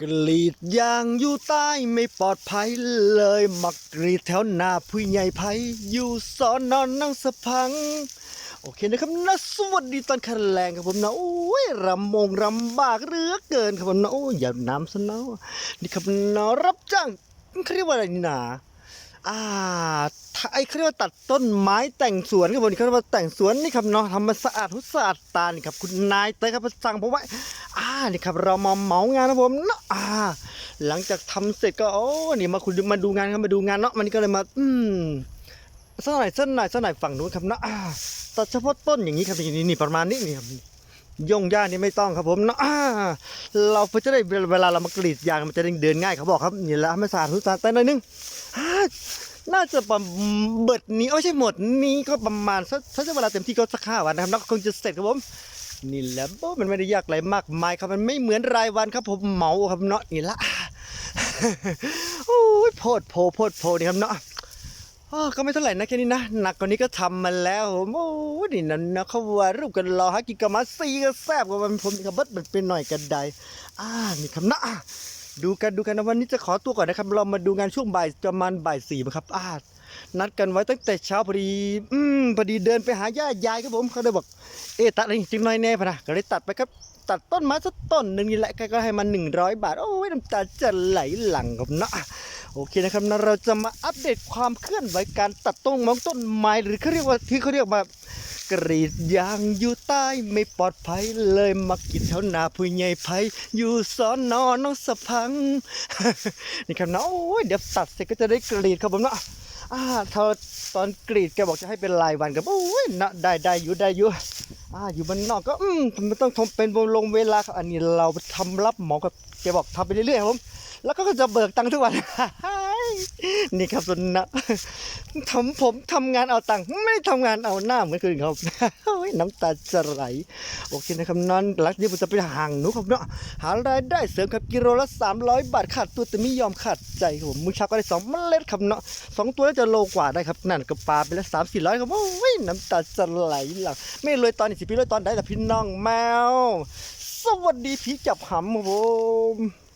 กรีดยางอยู่ใต้ไม่ปลอดภัยเลยมักกรีดแถวหน้าผู้ใหญ่ไพอยู่สอนนอนนั่งสะพัง โอเคนะครับนะสวัสดีตอนคันแรงครับผมนะโอ้ยรำมงรำบากเหลือเกินครับผมนะโอ้ยอย่าน้ำซะนะนี่ครับนะรับจ้างเขาเรียกว่าอะไรนี่นาอ่าไอ้เขาเรียกว่าตัดต้นไม้แต่งสวนครับผมนี่เขาเรียกว่าแต่งสวนนี่ครับเนาะทำมาสะอาดหุสะอาดตานี่ครับคุณนายเต้ครับสั่งผมไว้อ่า นี่ครับเรามาเหมางานนะผมเนาะอ่า หลังจากทำเสร็จก็โอ้นี่มาคุณมาดูงานครับมาดูงานเนาะมันก็เลยมา อืมสักหน่อยสักหน่อยสักหน่อยฝั่งนู้นครับเนาะอ่าตัดเฉพาะต้นอย่างนี้ครับนี่นี่ประมาณนี้นี่ครับย่งย่านี่ไม่ต้องครับผมเนาะเราเพื่อจะได้เวลาเรามากรีดยางมันจะได้เดินง่ายเขาบอกครับนี่แหละไม่สาดทุกสาดแต่หน่อยนึงอ่าน่าจะประเบิดนี้ไม่ใช่หมดนี้ก็ประมาณสักถ้าจะเวลาเต็มที่ก็สักห้าวันนะครับแล้วก็คงจะเสร็จครับผม นี่แหละโบ้มันไม่ได้ยากอะไรมากมายครับมันไม่เหมือนรายวันครับผมเหมาครับเนาะนี่ละโอ้ยโพดโพโพดโพนี่ครับเนาะอก็ไม่เท่าไหร่นะแค่นี้นะ หนักกว่านี้ก็ทำมาแล้วผมโอ้ยนี่นั่นนะเขาว่ารูปกันรอฮะกินกามาซีก็แซ่บกว่ามันผมกับเบิดมันเป็นหน่อยกันใดอ่านี่ครับนาะ ดูกันดูกันนะวันนี้จะขอตัวก่อนนะครับ เรามาดูงานช่วงบ่ายประมาณบ่ายสี่ครับอานัดกันไว้ตั้งแต่เช้าพอดี อืมพอดีเดินไปหาย่ายายครับผมเขาเลยบอก เอตัดอะไรจริงน้อยแน่พะนะก็เลยตัดไปครับตัดต้นไม้สักต้นหนึ่งนี่แหละก็ให้มันหนึ่งร้อยบาท โอ้ยน้ำตาจะไหลหลังครับเนาะโอเคนะครับนะเราจะมาอัปเดตความเคลื่อนไหวการตัดต้นมองต้นไม้หรือเขาเรียกว่าที่เขาเรียกว่า กรีดยางอยู่ใต้ไม่ปลอดภัยเลยมากินแถวนาผู้ใหญ่ไพอยู่สอนนอนน้องสะพัง นี่ครับนะโอ้ยเดี๋ยวตัดเสร็จก็จะได้กรีดครับผมเนาะอ่าเธอตอนกรีดแกบอกจะให้เป็นรายวันครับโอ้ยนะได้ได้อยู่ได้อยู่อ่าอยู่บ้านนอกก็อืมมันต้องทำเป็นวงลงเวลาครับอันนี้เราทำรับหมอกับแกบอกทำไปเรื่อยๆครับผมแล้วก็จะเบิกตังค์ทุกวัน นี่ครับสนนะทำผมทำงานเอาตังค์ไม่ได้ทำงานเอาหน้าเหมือนคืนครับน้ำตาจะไหลโอเคนะครับนั้นหลังจากนี้ผมจะไปห่างหนูครับเนาะหารายได้เสริมครับกิโลละ300 บาทขาดตัวแต่ไม่ยอมขาดใจครับผมมือเช้าก็ได้สองเมล็ดครับเนาะสองตัวแล้วจะโลกว่าได้ครับนั่นก็ปลาไปแล้วสามสี่ร้อยครับโอ้ยน้ำตาจะไหลหลังไม่เลยตอนนี้สิพี่เลยตอนไหนล่พี่น้องแมวสวัสดีพี่จับหำครับผม